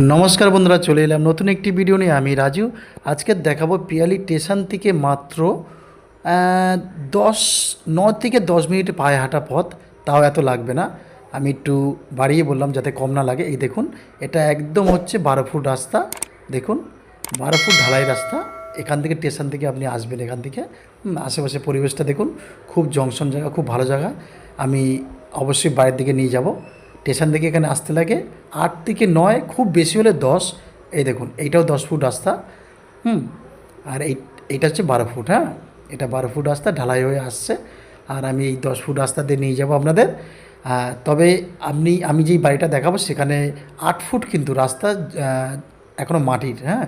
নমস্কার বন্ধুরা, চলে এলাম নতুন একটি ভিডিও নিয়ে। আমি রাজু। আজকে দেখাবো পিয়ালি স্টেশন থেকে মাত্র দশ ন থেকে দশ মিনিট পায়ে হাঁটা পথ। তাও এত লাগবে না। আমি একটু বাড়িয়ে বললাম যাতে কম না লাগে। এই দেখুন, এটা একদম হচ্ছে বারো ফুট রাস্তা। দেখুন, বারো ফুট ঢালাই রাস্তা। এখান থেকে স্টেশন থেকে আপনি আসবেন এখান থেকে। আশেপাশে পরিবেশটা দেখুন। খুব জংশন জায়গা, খুব ভালো জায়গা। আমি অবশ্যই বাইরের দিকে নিয়ে যাব। স্টেশন থেকে এখানে আসতে লাগে। আট থেকে নয়, খুব বেশি হলে দশ। এই দেখুন, এইটাও দশ ফুট রাস্তা। হুম, আর এই, এইটা হচ্ছে বারো ফুট হ্যাঁ? এটা বারো ফুট রাস্তা, ঢালাই হয়ে আসছে। আর আমি এই দশ ফুট রাস্তা দিয়ে নিয়ে যাব আপনাদের। তবে আপনি, আমি যেই বাড়িটা দেখাবো, সেখানে আট ফুট কিন্তু রাস্তা এখনও মাটির হ্যাঁ?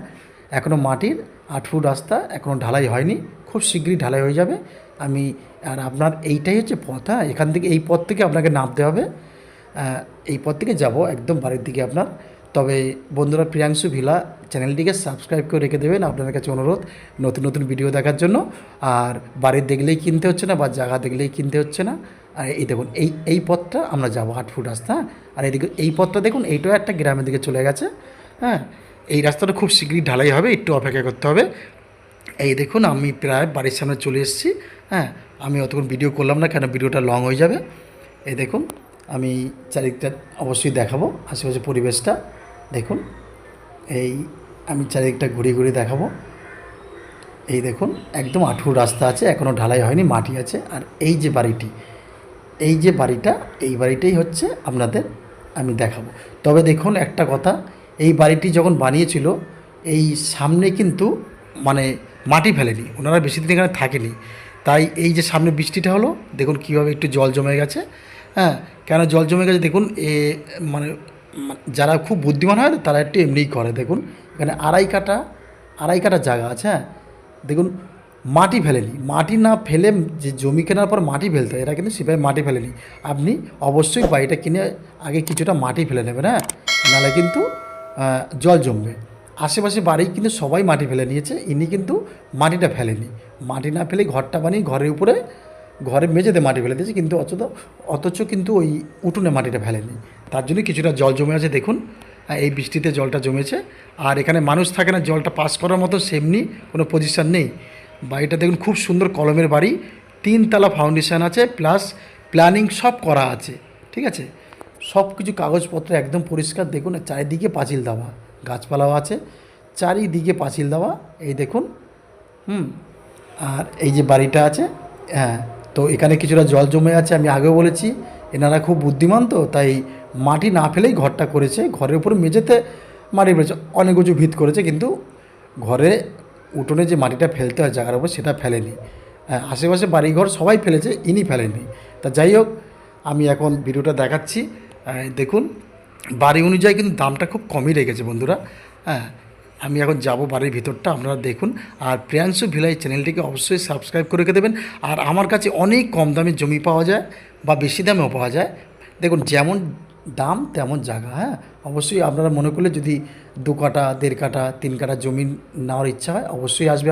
এখনও মাটির, আট ফুট রাস্তা এখনও ঢালাই হয়নি। খুব শীঘ্রই ঢালাই হয়ে যাবে। আমি, আর আপনার এইটাই হচ্ছে পথ হ্যাঁ? এখান থেকে, এই পথ থেকে আপনাকে নামতে হবে। এই পথ থেকে যাব, একদম বাড়ির দিকে আপনার। তবে বন্ধুরা, প্রিয়াংশু ভিলা চ্যানেলটিকে সাবস্ক্রাইব করে রেখে দেবেন আপনাদের কাছে অনুরোধ নতুন নতুন ভিডিও দেখার জন্য। আর বাড়ির দেখলেই কিনতে হচ্ছে না বা জায়গা দেখলেই কিনতে হচ্ছে না। আর এই দেখুন, এই এই পথটা আমরা যাব আট ফুট রাস্তা হ্যাঁ? আর এইদিকে এই পথটা দেখুন এইটাও একটা গ্রামের দিকে চলে গেছে হ্যাঁ? এই রাস্তাটা খুব শীঘ্রই ঢালাই হবে, একটু অপেক্ষা করতে হবে। এই দেখুন, আমি প্রায় বাড়ির সামনে চলে এসেছি হ্যাঁ? আমি অতক্ষণ ভিডিও করলাম না, কেন ভিডিওটা লং হয়ে যাবে। এই দেখুন আমি চারিদিকটা অবশ্যই দেখাবো আশেপাশে পরিবেশটা। দেখুন, এই আমি চারিদিকটা ঘুরিয়ে ঘুরিয়ে দেখাবো। এই দেখুন, একদম আঠুর রাস্তা আছে এখনও ঢালাই হয়নি, মাটি আছে। আর এই যে বাড়িটি, এই যে বাড়িটা, এই বাড়িটাই হচ্ছে আপনাদের আমি দেখাবো। তবে দেখুন, একটা কথা, এই বাড়িটি যখন বানিয়েছিল, এই সামনে কিন্তু মানে মাটি ফেলেনি, ওনারা বেশি দিন এখানে থাকেনি। তাই এই যে সামনে বৃষ্টিটা হলো, দেখুন কীভাবে একটু জল জমে গেছে। হ্যাঁ কেন জল জমে গেছে দেখুন, এ মানে যারা খুব বুদ্ধিমান হয় তারা একটু এমনিই করে, দেখুন। এখানে আড়াই কাটা আড়াই কাটা জায়গা আছে হ্যাঁ। দেখুন, মাটি ফেলেনি। মাটি না ফেলে যে জমি কেনার পর মাটি ফেলতে হয় এরা কিন্তু সিপাহি মাটি ফেলেনি। আপনি অবশ্যই বাড়িটা কিনে আগে কিছুটা মাটি ফেলে নেবেন হ্যাঁ। নাহলে কিন্তু জল জমবে। আশেপাশে বাড়ি কিন্তু সবাই মাটি ফেলে নিয়েছে, ইনি কিন্তু মাটিটা ফেলেনি। মাটি না ফেলে ঘরটা বানিয়ে ঘরের উপরে ঘরে মেঝেতে মাটি ফেলে দিয়েছে, কিন্তু অথচ অথচ কিন্তু ওই উঠোনে মাটিটা ফেলেনি। তার জন্য কিছুটা জল জমে আছে, দেখুন। এই বৃষ্টিতে জলটা জমেছে। আর এখানে মানুষ থাকে না, জলটা পাস করার মতো সেমনি কোনো পজিশন নেই। বাড়িটা দেখুন, খুব সুন্দর কলমের বাড়ি। তিনতলা ফাউন্ডেশন আছে প্লাস প্ল্যানিং সব করা আছে, ঠিক আছে? সব কিছু কাগজপত্র একদম পরিষ্কার। দেখুন চারিদিকে পাঁচিল দেওয়া, গাছপালাও আছে। চারিদিকে পাঁচিল দেওয়া, এই দেখুন। হুম, আর এই যে বাড়িটা আছে হ্যাঁ। তো এখানে কিছুটা জল জমে আছে আমি আগেও বলেছি এনারা খুব বুদ্ধিমান তো তাই মাটি না ফেলেই ঘরটা করেছে। ঘরের উপর মেঝেতে মাটি ফেলেছে অনেক উঁচু ভিত করেছে কিন্তু ঘরে উঠোনে যে মাটিটা ফেলতে হয় জায়গার উপর সেটা ফেলেনি। হ্যাঁ, আশেপাশে বাড়িঘর সবাই ফেলেছে ইনি ফেলেনি তা যাই হোক আমি এখন ভিডিওটা দেখাচ্ছি। দেখুন বাড়ি অনুযায়ী কিন্তু দামটা খুব কমই রেখেছে বন্ধুরা। হ্যাঁ আমি এখন যাব বাড়ির ভিতরটা, আপনারা দেখুন। আর প্রিয়াংশু ভিলাই চ্যানেলটিকে অবশ্যই সাবস্ক্রাইব করে রেখে দেবেন। আর আমার কাছে অনেক কম দামে জমি পাওয়া যায় বা বেশি দামেও পাওয়া যায়। দেখুন, যেমন দাম তেমন জায়গা হ্যাঁ? অবশ্যই আপনারা মনে করলে যদি দু কাটা দেড় কাটা তিন কাটা জমি নেওয়ার ইচ্ছা হয়, অবশ্যই আসবে,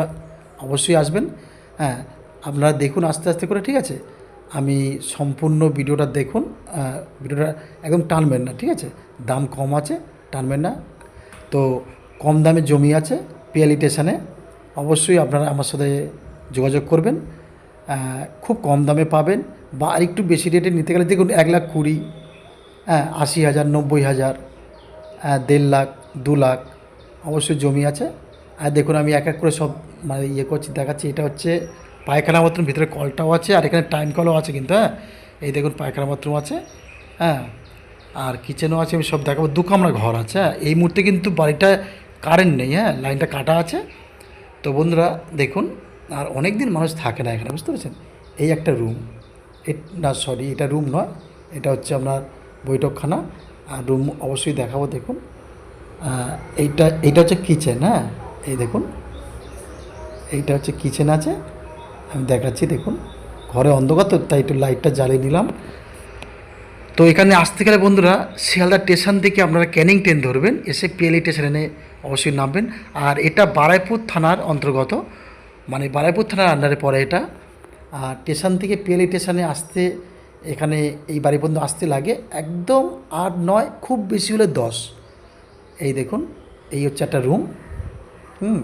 অবশ্যই আসবেন হ্যাঁ? আপনারা দেখুন আস্তে আস্তে করে, ঠিক আছে? আমি সম্পূর্ণ ভিডিওটা দেখুন ভিডিওটা একদম টানবেন না, ঠিক আছে? দাম কম আছে, টানবেন না। তো কম দামে জমি আছে পিএলই স্টেশনে, অবশ্যই আপনারা আমার সাথে যোগাযোগ করবেন। খুব কম দামে পাবেন বা আরেকটু বেশি রেটে নিতে গেলে দেখুন এক লাখ কুড়ি হ্যাঁ আশি হাজার, নব্বই হাজার হ্যাঁ দেড় লাখ, দু লাখ, অবশ্যই জমি আছে। আর দেখুন আমি এক এক করে সব মানে ইয়ে করছি, দেখাচ্ছি, এটা হচ্ছে পায়খানা বাথরুম, ভিতরে কলটাও আছে আর এখানে টাইম কলও আছে কিন্তু হ্যাঁ এই দেখুন পায়খানা বাথরুম আছে হ্যাঁ আর কিচেনও আছে, আমি সব দেখাবো, দু কামরা ঘর আছে হ্যাঁ এই মুহূর্তে কিন্তু বাড়িটা কারেন্ট নেই হ্যাঁ? লাইনটা কাটা আছে। তো বন্ধুরা, দেখুন, আর অনেক দিন মানুষ থাকে না এখানে, বুঝতে পেরেছেন? এই একটা রুম না সরি এটা রুম নয়। এটা হচ্ছে আপনার বৈঠকখানা। আর রুম অবশ্যই দেখাবো, দেখুন। এইটা এইটা হচ্ছে কিচেন হ্যাঁ? এই দেখুন। এইটা হচ্ছে কিচেন আছে। আমি দেখাচ্ছি, দেখুন। ঘরে অন্ধকার তো, তাই একটু লাইটটা জ্বালিয়ে নিলাম। তো এখানে আসতে গেলে বন্ধুরা, শিয়ালদা স্টেশন থেকে আপনারা ক্যানিং ট্রেন ধরবেন। এসে পিএলই স্টেশনে অবশ্যই নামবেন। আর এটা বারাইপুর থানার অন্তর্গত। মানে বারাইপুর থানার আন্ডারে পড়ে এটা। আর স্টেশন থেকে পিএলই স্টেশনে আসতে, এখানে এই বাড়ি পর্যন্ত আসতে লাগে একদম আট, নয়, খুব বেশি হলে দশ। এই দেখুন, এই হচ্ছে একটা রুম হুম,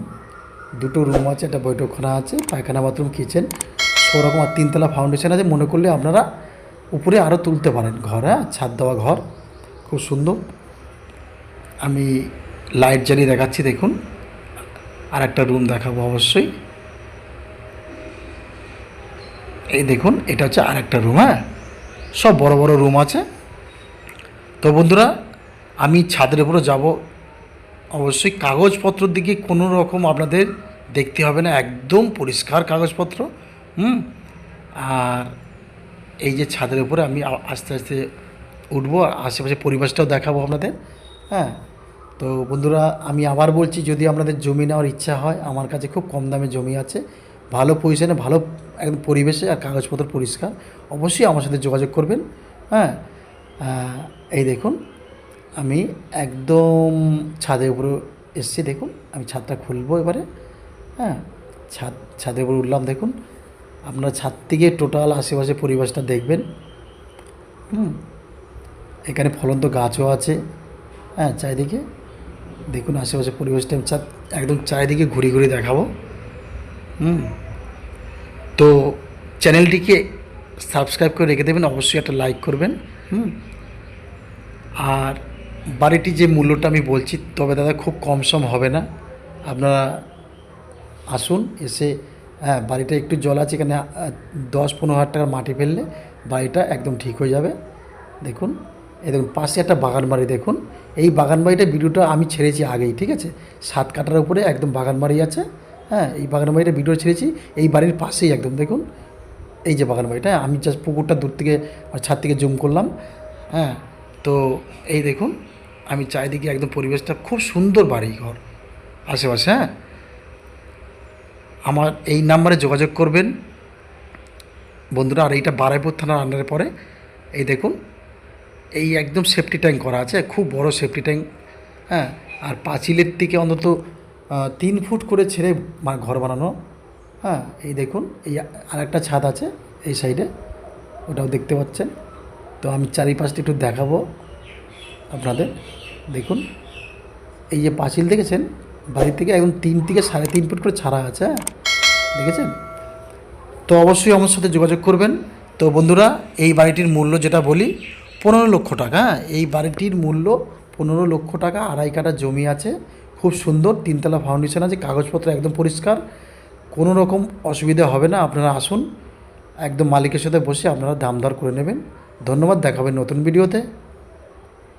দুটো রুম আছে, একটা বৈঠকখানা আছে, পায়খানা বাথরুম কিচেন ওরকম আর তিনতলা ফাউন্ডেশন আছে, মনে করলে আপনারা উপরে আরও তুলতে পারেন। ঘর হ্যাঁ ছাদ দেওয়া ঘর, খুব সুন্দর। আমি লাইট জ্বালিয়ে দেখাচ্ছি, দেখুন। আর একটা রুম দেখাবো অবশ্যই। এই দেখুন, এটা হচ্ছে আর একটা রুম হ্যাঁ? সব বড় বড় রুম আছে। তো বন্ধুরা, আমি ছাদের উপরে যাব। অবশ্যই কাগজপত্রর দিকে কোনো রকম আপনাদের দেখতে হবে না, একদম পরিষ্কার কাগজপত্র, হুম? আর এই যে ছাদের উপরে আমি আস্তে আস্তে উঠবো, আর আশেপাশে পরিবেশটাও দেখাবো আপনাদের হ্যাঁ? তো বন্ধুরা, আমি আবার বলছি, যদি আপনাদের জমি নেওয়ার ইচ্ছা হয়, আমার কাছে খুব কম দামে জমি আছে। ভালো পজিশনে ভালো একদম পরিবেশে আর কাগজপত্র পরিষ্কার, অবশ্যই আমার সাথে যোগাযোগ করবেন। হ্যাঁ এই দেখুন, আমি একদম ছাদের উপরে এসছি, দেখুন, আমি ছাদটা খুলবো এবারে। হ্যাঁ ছাদ, ছাদের উপরে উঠলাম, দেখুন, আপনার ছাদ থেকে টোটাল আশেপাশে পরিবেশটা দেখবেন। হুম, এখানে ফলন্ত গাছও আছে। হ্যাঁ চারিদিকে। দেখুন আশেপাশে পরিবেশটা, আমি একদম চারিদিকে ঘুরে ঘুরে দেখাবো। হুম। তো চ্যানেলটিকে সাবস্ক্রাইব করে রেখে দেবেন, অবশ্যই একটা লাইক করবেন। হুম। আর বাড়িটি যে মূল্যটা আমি বলছি, তবে দাদা খুব কম সম হবে না। আপনারা আসুন, এসে হ্যাঁ বাড়িটা একটু জল আছে এখানে দশ পনেরো হাজার টাকার মাটি ফেললে বাড়িটা একদম ঠিক হয়ে যাবে। দেখুন। এই দেখুন পাশে একটা বাগান বাড়ি দেখুন। এই বাগান বাড়িটা ভিডিওটা আমি ছেড়েছি আগেই ঠিক আছে? সাত কাটার উপরে একদম বাগান বাড়ি আছে হ্যাঁ? এই বাগান বাড়িটা ভিডিও ছেড়েছি এই বাড়ির পাশেই একদম দেখুন। এই যে বাগান বাড়িটা হ্যাঁ, আমি জাস্ট পুকুরটা দূর থেকে আর ছাদ থেকে জুম করলাম হ্যাঁ? তো এই দেখুন আমি চারিদিকে একদম পরিবেশটা খুব সুন্দর বাড়ি ঘর আশেপাশে হ্যাঁ? আমার এই নাম্বারে যোগাযোগ করবেন। বন্ধুরা আর এইটা বারাইপুর থানার আন্ডারে পরে এই দেখুন এই একদম সেফটি ট্যাঙ্ক করা আছে, খুব বড় সেফটি ট্যাঙ্ক হ্যাঁ? আর পাঁচিলের থেকে অন্তত তিন ফুট করে ছেড়ে ঘর বানানো হ্যাঁ? এই দেখুন, এই আরেকটা ছাদ আছে এই সাইডে ওটাও দেখতে পাচ্ছেন। তো আমি চারিপাশটা একটু দেখাবো আপনাদের। দেখুন, এই যে পাঁচিল দেখেছেন? বাড়ি থেকে একদম তিন থেকে সাড়ে তিন ফুট করে ছাড়া আছে হ্যাঁ? দেখেছেন? তো অবশ্যই আমার সাথে যোগাযোগ করবেন। তো বন্ধুরা, এই বাড়িটির মূল্য যেটা বলি পনেরো লক্ষ টাকা হ্যাঁ? এই বাড়িটির মূল্য পনেরো লক্ষ টাকা, আড়াই কাটা জমি আছে, খুব সুন্দর, তিনতলা ফাউন্ডেশন আছে, কাগজপত্র একদম পরিষ্কার, কোনো রকম অসুবিধা হবে না, আপনারা আসুন, একদম মালিকের সাথে বসে আপনারা দাম দর করে নেবেন। ধন্যবাদ, দেখাবেন নতুন ভিডিওতে